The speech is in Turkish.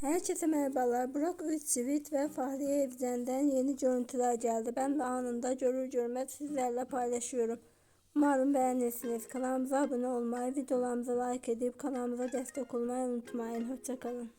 Herkese merhabalar. Burak Özçivit ve Fahriye Evcen'den yeni görüntüler geldi. Ben de anında görür görmez sizlerle paylaşıyorum. Umarım beğenirsiniz. Kanalımıza abone olmayı, videolarımıza like edip kanalımıza destek olmayı unutmayın. Hoşçakalın.